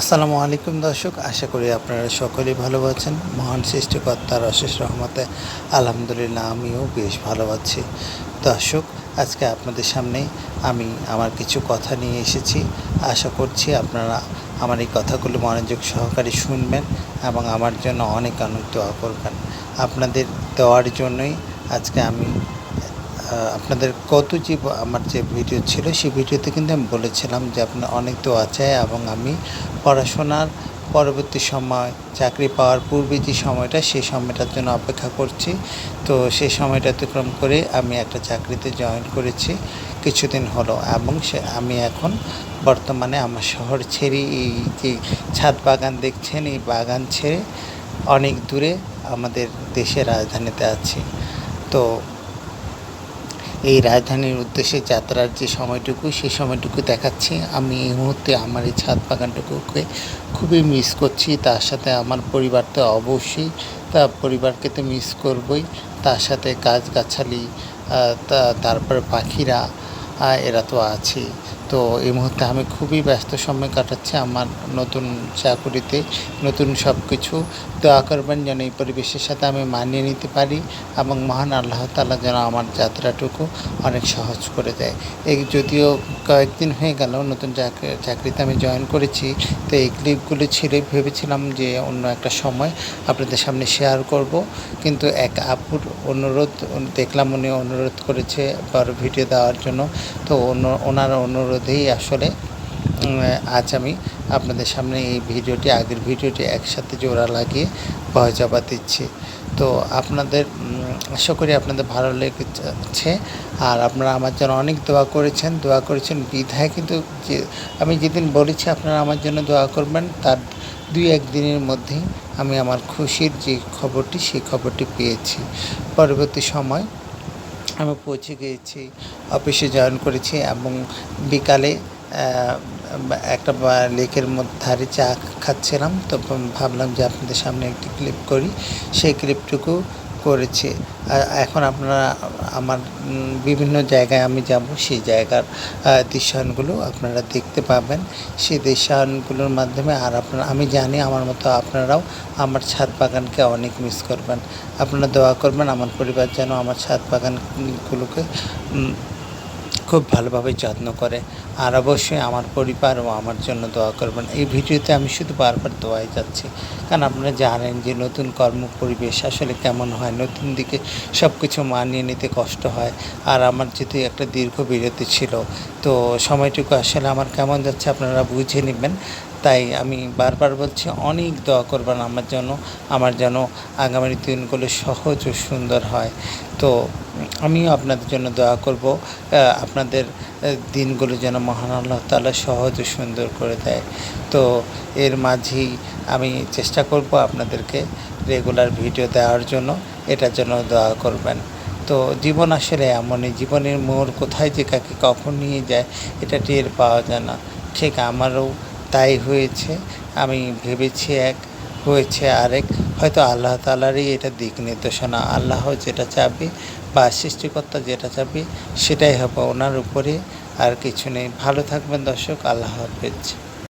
আসসালামু আলাইকুম দর্শক, আশা করি আপনারা সকলেই ভালো আছেন। মহান সৃষ্টিকর্তার অশেষ রহমতে আলহামদুলিল্লাহ আমিও বেশ ভালো আছি। দর্শক, আজকে আপনাদের সামনে আমি আমার কিছু কথা নিয়ে এসেছি। আশা করছি আপনারা আমার এই কথাগুলো মনোযোগ সহকারে শুনবেন এবং আমার জন্য অনেক অনেক দোয়া করবেন। আপনাদের দেওয়ার জন্যই আজকে আমি আপনাদের কত যে আমার যে ভিডিও ছিল, সেই ভিডিওতে কিন্তু আমি বলেছিলাম যে আপনার অনেক দোয়া চাই এবং আমি পড়াশোনার পরবর্তী সময়, চাকরি পাওয়ার পূর্বে যে সময়টা, সেই সময়টার জন্য অপেক্ষা করছি। তো সেই সময়টা অতিক্রম করে আমি একটা চাকরিতে জয়েন করেছি কিছুদিন হলো এবং সে, আমি এখন বর্তমানে আমার শহর ছেড়ে এই যে ছাদ বাগান দেখছেন, এই বাগান ছেড়ে অনেক দূরে আমাদের দেশের রাজধানীতে আছি। তো এই রাজধানীর উদ্দেশ্যে যাত্রার যে সময়টুকু সেই সময়টুকু দেখাচ্ছি। আমি এই মুহূর্তে আমার এই ছাদ বাগানটুকুকে খুবই মিস করছি। তার সাথে আমার পরিবার তো অবশ্যই তা পরিবারকে তো মিস করবই। তার সাথে গাছগাছালি তারপরে পাখিরা এরা তো আছেই তো এই মুহূর্তে আমি খুবই ব্যস্ত, সময় কাটাচ্ছি আমার নতুন চাকুরিতে, নতুন সব কিছু দোয়া করবেন যেন এই পরিবেশের সাথে আমি মানিয়ে নিতে পারি এবং মহান আল্লাহ তালা যেন আমার যাত্রাটুকু অনেক সহজ করে দেয়। এই যদিও কয়েকদিন হয়ে গেল নতুন চাকরি, চাকরিতে আমি জয়েন করেছি। তো এই ক্লিপগুলো ছিল ভেবেছিলাম যে অন্য একটা সময় আপনাদের সামনে শেয়ার করব। কিন্তু এক আপুর অনুরোধ, দেখলাম উনি অনুরোধ করেছে বড় ভিডিও দেওয়ার জন্য। তো অন্য- ওনার অনুরোধেই আসলে আজ আমি আপনাদের সামনে এই ভিডিওটি, আগের ভিডিওটি একসাথে জোড়া লাগিয়ে ভয় জবা দিচ্ছি। তো আপনাদের আশা করি আপনাদের ভালো লেগেছে। আর আপনারা আমার জন্য অনেক দোয়া করেছেন দোয়া করেছেন বিধায়। কিন্তু যে, আমি যেদিন বলেছি আপনারা আমার জন্য দোয়া করবেন, তার দুই একদিনের মধ্যেই আমি আমার খুশির যে খবরটি, সেই খবরটি পেয়েছি। পরবর্তী সময় আমি পৌঁছে গিয়েছি অফিসে জয়েন করেছি এবং বিকালে একটা লেকের মধ্যে ধারে চা খাচ্ছিলাম। তো ভাবলাম যে আপনাদের সামনে একটি ক্লিপ করি। সেই ক্লিপটুকু করেছি। এখন আপনারা, আমার বিভিন্ন জায়গায় আমি যাব, সেই জায়গার দৃশ্যায়নগুলো আপনারা দেখতে পাবেন। সেই দৃশ্যায়নগুলোর মাধ্যমে আর আপনারা, আমি জানি আমার মতো আপনারাও আমার ছাদ বাগানকে অনেক মিস করবেন। আপনারা দোয়া করবেন, আমার পরিবার যেন আমার ছাদ বাগানগুলোকে খুব ভালোভাবে যত্ন করে। আর অবশ্যই আমার পরিবার ও আমার জন্য দোয়া করবেন। এই ভিডিওতে আমি শুধু বারবার দোয়াই যাচ্ছি। কারণ আপনারা জানেন যে নতুন কর্ম পরিবেশ আসলে কেমন হয়, নতুন দিকে সব কিছু মানিয়ে নিতে কষ্ট হয়। আর আমার যেহেতু একটা দীর্ঘ বিরতি ছিল, তো সময়টুকু আসলে আমার কেমন যাচ্ছে আপনারা বুঝে নেবেন। তাই আমি বারবার বলছি, অনেক দোয়া করবেন আমার জন্য আমার যেন আগামী দিনগুলো সহজ ও সুন্দর হয়। তো আমিও আপনাদের জন্য দোয়া করব আপনাদের দিনগুলো যেন মহান আল্লাহ তাআলা সহজ ও সুন্দর করে দেয়। তো এর মাঝেই আমি চেষ্টা করব আপনাদেরকে রেগুলার ভিডিও দেওয়ার জন্য এটার জন্য দোয়া করবেন। তো জীবন আসলে এমনই, জীবনের মোড় কোথায় যে কাকে কখন নিয়ে যায়, এটা টের পাওয়া যায় না। ঠিক আমারও তাই হয়েছে। আমি ভেবেছি এক, হয়েছে আরেক। হয়তো আল্লাহ তালারই এটা দিক নির্দেশনা। আল্লাহ যেটা চাবে বা সৃষ্টিকর্তা যেটা চাবে, সেটাই হবে ওনার উপরে আর কিছু নেই। ভালো থাকবেন দর্শক। আল্লাহ হাফেজ।